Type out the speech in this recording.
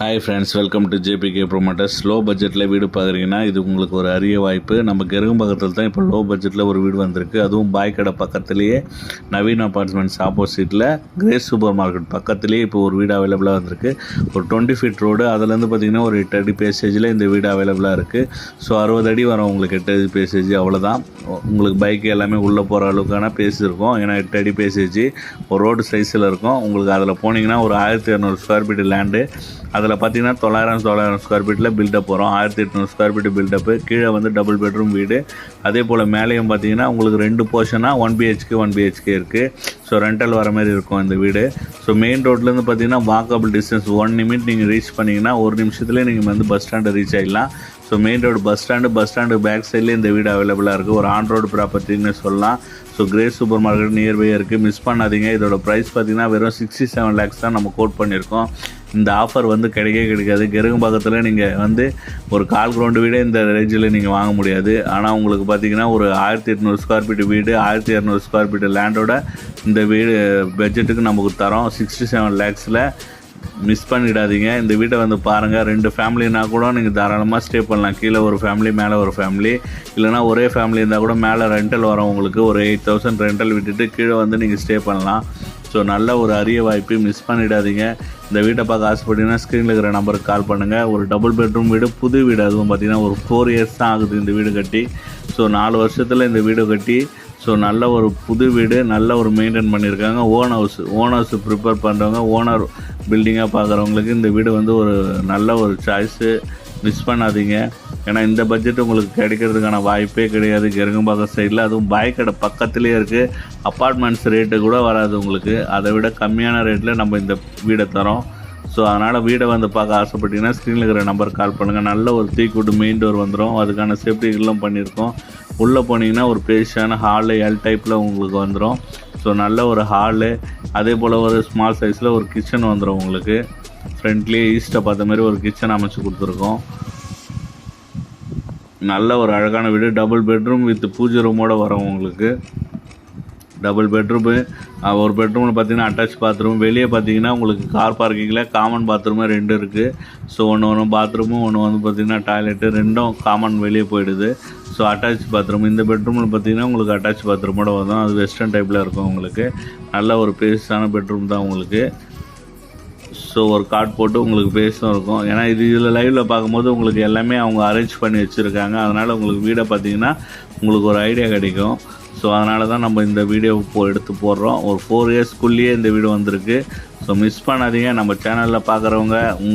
Hi friends welcome to JBK promoters low பட்ஜெட்டில் வீடு பார்க்குறீங்கன்னா இது உங்களுக்கு ஒரு அரிய வாய்ப்பு. நம்ம கெருங்கம்பக்கத்தில் தான் இப்போ லோ பட்ஜெட்டில் ஒரு வீடு வந்திருக்கு. அதுவும் பாய்க்கடை பக்கத்துலேயே நவீன் அப்பார்ட்மெண்ட்ஸ் ஆப்போசிட்டில் கிரேஸ் சூப்பர் மார்க்கெட் பக்கத்துலேயே இப்போ ஒரு வீடு அவைலபிளாக வந்திருக்கு. ஒரு டுவெண்ட்டி ஃபீட் ரோடு அதுலேருந்து பார்த்தீங்கன்னா ஒரு எட்டு அடி பேசேஜில் இந்த வீடு அவைலபிளாக இருக்குது ஸோ அறுபது அடி வரும் உங்களுக்கு எட்டு அடி பேசேஜ் அவ்வளோதான் உங்களுக்கு பைக் எல்லாமே உள்ளே போகிற அளவுக்கான பேஸ் இருக்கும். ஏன்னா எட்டு அடி பேசேஜ் ஒரு ரோடு சைஸில் இருக்கும். உங்களுக்கு அதில் போனீங்கன்னா ஒரு ஆயிரத்தி இரநூறு ஸ்கொயர் ஃபீட் லேண்டு அதில் பார்த்தீங்கன்னா தொள்ளாயிரம் தொள்ளாயிரம் ஸ்கொயர் ஃபீட்டில் பில்டப் வரும். ஆயிரத்தி எட்நூறு ஸ்கொயர் ஃபீட் பில்டப்பு கீழே வந்து டபுள் பெட்ரூம் வீடு. அதே போல் மேலேயும் பார்த்தீங்கன்னா உங்களுக்கு ரெண்டு போர்ஷனாக ஒன் பிஹெச்கே ஒன் பிஹெச்கே இருக்குது ஸோ ரெண்டல் வர மாதிரி இருக்கும் இந்த வீடு. ஸோ மெயின் ரோட்லேருந்து பார்த்தீங்கன்னா வாக்கபிள் டிஸ்டன்ஸ் ஒன் நிமிட் நீங்கள் ரீச் பண்ணிங்கன்னா ஒரு நிமிஷத்துலேயே நீங்கள் வந்து பஸ் ஸ்டாண்டை ரீச் ஆகிடலாம் so main road bus stand bus stand back சைட்லேயே இந்த வீடு அவைலபிளாக இருக்குது ஒரு ஆன் ரோடு ப்ராப்பர்ட்டின்னு சொல்லலாம். ஸோ கிரேஸ் சூப்பர் மார்க்கெட் நியர்பையாக இருக்குது மிஸ் பண்ணாதீங்க. இதோட ப்ரைஸ் பார்த்தீங்கன்னா வெறும் சிக்ஸ்டி செவன் லேக்ஸ் தான் நம்ம கோட் பண்ணியிருக்கோம். இந்த ஆஃபர் வந்து கிடைக்கவே கிடைக்காது. கெருங்கம்பாக்கத்தில் நீங்கள் வந்து ஒரு கால் கிரவுண்டு வீடே இந்த ரேஞ்சில் நீங்கள் வாங்க முடியாது. ஆனால் உங்களுக்கு பார்த்தீங்கன்னா ஒரு ஆயிரத்தி எட்நூறு ஸ்கொயர் ஃபீட் வீடு ஆயிரத்தி இரநூறு ஸ்கொயர் ஃபீட் லேண்டோட இந்த வீடு பட்ஜெட்டுக்கு நமக்கு தரோம். சிக்ஸ்டி செவன் லேக்ஸில் மிஸ் பண்ணிடாதீங்க. இந்த வீட்டை வந்து பாருங்கள் ரெண்டு ஃபேமிலினா கூட நீங்கள் தாராளமாக ஸ்டே பண்ணலாம். கீழே ஒரு ஃபேமிலி மேலே ஒரு ஃபேமிலி இல்லைனா ஒரே ஃபேமிலி இருந்தால் கூட மேலே ரெண்டல் வரும் உங்களுக்கு. ஒரு எயிட் தௌசண்ட் ரெண்டல் விட்டுட்டு கீழே வந்து நீங்கள் ஸ்டே பண்ணலாம். ஸோ நல்ல ஒரு அரிய வாய்ப்பு மிஸ் பண்ணிடாதீங்க. இந்த வீட்டை பார்க்க ஆசைப்பட்டீங்கன்னா ஸ்க்ரீனில் இருக்கிற நம்பருக்கு கால் பண்ணுங்கள் ஒரு டபுள் பெட்ரூம் வீடு புது வீடு. அதுவும் பார்த்தீங்கன்னா ஒரு ஃபோர் இயர்ஸ் தான் ஆகுது இந்த வீடு கட்டி. ஸோ நாலு வருஷத்தில் இந்த வீடு கட்டி ஸோ நல்ல ஒரு புது வீடு நல்ல ஒரு மெயின்டைன் பண்ணியிருக்காங்க. Own house own house prepare பண்ணுறவங்க ஓனர் பில்டிங்காக பார்க்குறவங்களுக்கு இந்த வீடு வந்து ஒரு நல்ல ஒரு சாய்ஸு மிஸ் பண்ணாதீங்க. ஏன்னா இந்த பட்ஜெட் உங்களுக்கு கிடைக்கிறதுக்கான வாய்ப்பே கிடையாது. கெருங்கம்பாக்கம் சைடில் அதுவும் பாய்க்கடை பக்கத்துலேயே இருக்குது அப்பார்ட்மெண்ட்ஸ் ரேட்டு கூட வராது உங்களுக்கு. அதை விட கம்மியான ரேட்டில் நம்ம இந்த வீடை தரோம். ஸோ அதனால் வீடை வந்து பார்க்க ஆசைப்பட்டீங்கன்னா ஸ்க்ரீனில் இருக்கிற நம்பர் கால் பண்ணுங்கள் நல்ல ஒரு தீக்கூட்டு மெயின் டோர் வந்துடும் அதுக்கான சேஃப்டிகளும் பண்ணியிருக்கோம். உள்ளே போனீங்கன்னா ஒரு பேஷியான ஹாலு எல் டைப்பில் உங்களுக்கு வந்துடும் ஸோ நல்ல ஒரு ஹாலு அதே போல் ஒரு ஸ்மால் சைஸில் ஒரு கிச்சன் வந்துடும் உங்களுக்கு. ஃப்ரண்ட்லேயே ஈஸ்ட்டை பார்த்த மாதிரி ஒரு கிச்சன் அமைச்சு கொடுத்துருக்கோம். நல்ல ஒரு அழகான வீடு டபுள் பெட்ரூம் வித் பூஜை ரூமோடு வரும் உங்களுக்கு. டபுள் பெட்ரூமு ஒரு பெட்ரூமில் பார்த்தீங்கன்னா அட்டாச் பாத்ரூம் வெளியே பார்த்தீங்கன்னா உங்களுக்கு கார் பார்க்கிங்கில் காமன் பாத்ரூமு ரெண்டு இருக்குது ஸோ ஒன்று ஒன்று பாத்ரூமும் ஒன்று வந்து பார்த்தீங்கன்னா டாய்லெட்டு ரெண்டும் காமன் வெளியே போயிடுது. ஸோ அட்டாச் பாத்ரூம் இந்த பெட்ரூமில் பார்த்தீங்கன்னா உங்களுக்கு அட்டாச் பாத்ரூமோட வரும். அது வெஸ்டர்ன் டைப்பில் இருக்கும் உங்களுக்கு. நல்ல ஒரு பேஸான பெட்ரூம் தான் உங்களுக்கு. ஸோ ஒரு கார்ட் போட்டு உங்களுக்கு பேசும் இருக்கும். ஏன்னா இது இதில் லைவில் பார்க்கும்போது உங்களுக்கு எல்லாமே அவங்க அரேஞ்ச் பண்ணி வச்சுருக்காங்க. அதனால் உங்களுக்கு வீடை பார்த்தீங்கன்னா உங்களுக்கு ஒரு ஐடியா கிடைக்கும். ஸோ அதனால தான் நம்ம இந்த வீடியோ போ எடுத்து போடுறோம். ஒரு ஃபோர் இயர்ஸ்க்குள்ளேயே இந்த வீடு வந்திருக்கு. ஸோ மிஸ் பண்ணாதீங்க. நம்ம சேனலில் பார்க்குறவங்க உங்கள்